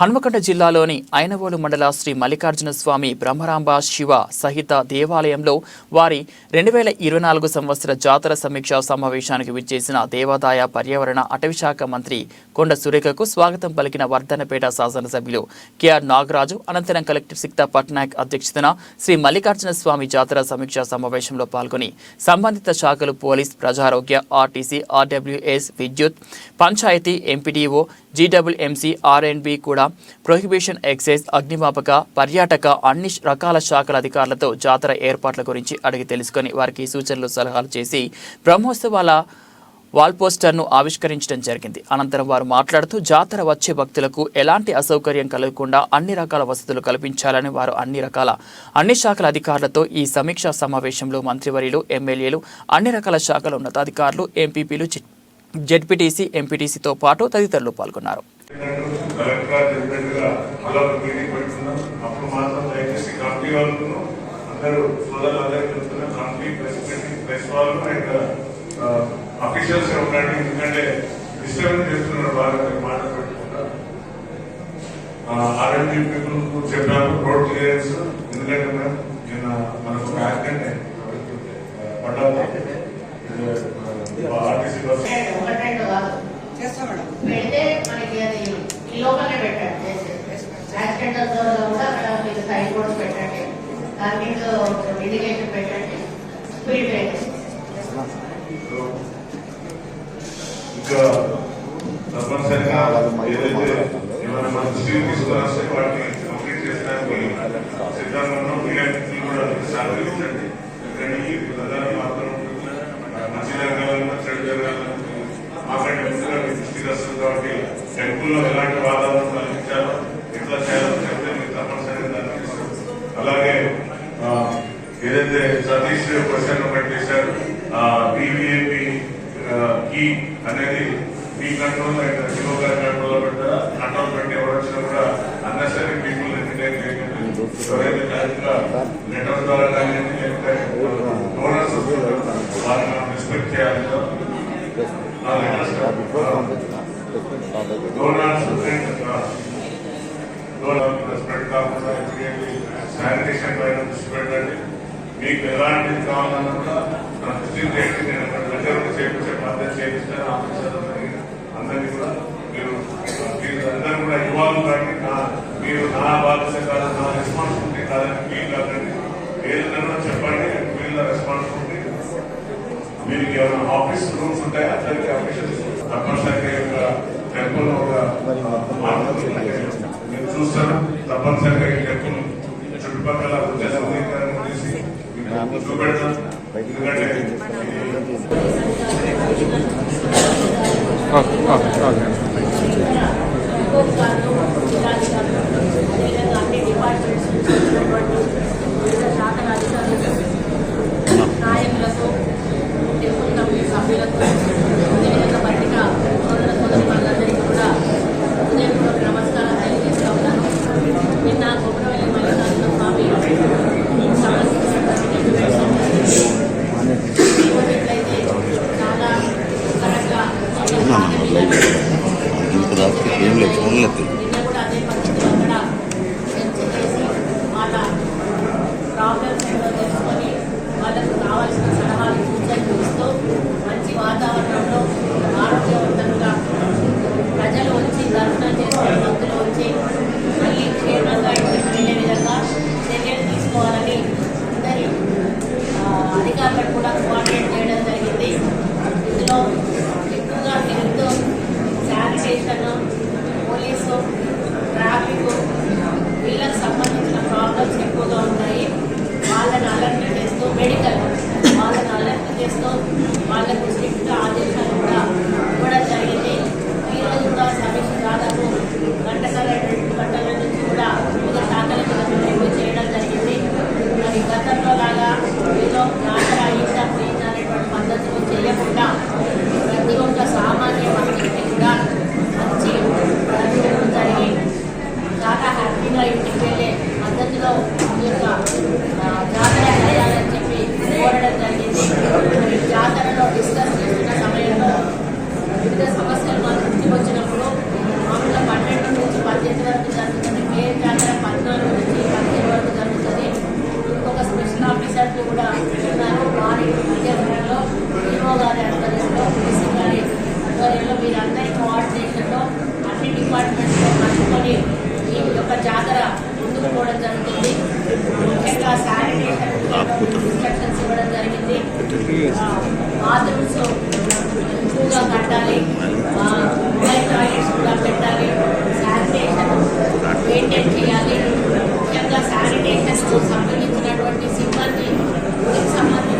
హన్మకొండ జిల్లాలోని ఐనవోలు మండల శ్రీ మల్లికార్జున స్వామి బ్రహ్మరాంబ శివ సహిత దేవాలయంలో వారి రెండు వేల ఇరవై నాలుగు సంవత్సర జాతర సమీక్షా సమావేశానికి విచ్చేసిన దేవాదాయ పర్యావరణ అటవీశాఖ మంత్రి కొండ సురేఖకు స్వాగతం పలికిన వర్ధనపేట శాసనసభ్యులు కెఆర్ నాగరాజు అనంతరం కలెక్టర్ సిక్తా పట్నాయక్ అధ్యక్షతన శ్రీ మల్లికార్జున స్వామి జాతర సమీక్షా సమావేశంలో పాల్గొని సంబంధిత శాఖలు పోలీస్ ప్రజారోగ్య ఆర్టీసీ ఆర్డబ్ల్యూఎస్ విద్యుత్ పంచాయతీ ఎంపీడీఓ జీడబ్ల్యూఎంసీ ఆర్ఎన్బి కూడా ప్రొహిబిషన్ ఎక్సైజ్ అగ్నిమాపక పర్యాటక అన్ని రకాల శాఖల అధికారులతో జాతర ఏర్పాట్ల గురించి అడిగి తెలుసుకొని వారికి సూచనలు సలహాలు చేసి బ్రహ్మోత్సవాల వాల్ పోస్టర్ను ఆవిష్కరించడం జరిగింది. అనంతరం వారు మాట్లాడుతూ జాతర వచ్చే భక్తులకు ఎలాంటి అసౌకర్యం కలగకుండా అన్ని రకాల వసతులు కల్పించాలని వారు అన్ని రకాల అన్ని శాఖల అధికారులతో ఈ సమీక్షా సమావేశంలో మంత్రివర్యులు ఎమ్మెల్యేలు అన్ని రకాల శాఖల ఉన్నతాధికారులు ఎంపీపీలు జెడ్పీటీసీ ఎంపీటీసీతో పాటు తదితరులు పాల్గొన్నారు. కలెక్టర్ చెప్పినట్టుగా మళ్ళా మీటింగ్ పెట్టుకున్నాం అప్పుడు మాత్రం దయచేసి కమిటీ వాళ్ళకు అందరూ సోదరులు అందరూ చెప్తున్నారు కమిటీ ప్రెసిడెంట్ ప్రెస్ వాళ్ళు అండ్ అఫీషియల్స్ ఉండండి ఎందుకంటే డిస్టర్బెన్స్ చేస్తున్నారు బాగా మాట పెట్టుకుంటారు ఆర్ఎండి పీపుల్ చెప్పాము రోడ్ క్లియరెన్స్. ఎందుకంటే మేడం నిన్న మనకు యాక్సిడెంట్ అయింది పడ్డా ఆర్టీసీ బస్ ఒకటి రెండు కాదు. చేస్తాం మేడం. పెడితే మనకి అది లోపలనే పెట్టండి యాక్సిడెంటల్ జోన్ కూడా అక్కడ మీకు సైడ్ బోర్డ్స్ పెట్టండి. టర్నింగ్ ఇండికేషన్ పెట్టండి. స్పీడ్ ఏదైతే సతీష్ క్వశ్చన్ ఒకటి చేశారు బీవీఏపీ కీ అనేది మీ కంట్రోల్ అండ్ శివ గారి కంట్రోల్ పెట్టారా కంట్రోల్ పెట్టి ఎవరు వచ్చినా కూడా అన్నెసరీ పీపుల్ ఎంటర్టైన్ చేయకండి. ఎవరైతే కరెక్ట్గా లెటర్ ద్వారా కానీ లేకపోతే డోనర్స్ వారిని మనం రెస్పెక్ట్ చేయాలి డోనర్స్ డోనర్ రెస్పెక్ట్ కాకుండా శానిటేషన్ పైన దృష్టి పెట్టండి మీకు ఎలాంటిది కావాలన్నా కూడా నా నేను అక్కడ దగ్గర చేయించే పద్ధతి చేయిస్తాను ఆఫీసర్ అందరినీ కూడా మీరు మీరు అందరూ కూడా ఇవ్వాలి కానీ నా మీరు నా బాధ్యత కాదు నా రెస్పాన్సిబిలిటీ కాదని ఫీల్ కాదండి. ఏదైనా చెప్పండి మీరు రెస్పాన్సిబిలిటీ మీరు ఏమైనా ఆఫీస్ రూమ్స్ ఉంటాయి? అందరికీ ఆఫీసర్స్ తప్పనిసరిగా యొక్క టెంపుల్ ఒక మీరు చూస్తారు తప్పనిసరిగా ఈ టెంపుల్ చుట్టుపక్కల నాయకులకు టెంపుల్ కమిటీ సభ్యులకు అదేవిధంగా పత్రిక సోదర సోదరి వాళ్ళందరికీ కూడా హృదయపూర్వక నమస్కారం తెలియజేస్తా ఉన్నాను నిన్న కొబ్బరవల్లి బాత్రూమ్స్ కట్టాలి టాయిలెట్స్ కూడా పెట్టాలి శానిటేషన్ మెయింటైన్ చేయాలి ముఖ్యంగా శానిటేషన్కు సంబంధించినటువంటి సిబ్బంది సంబంధించిన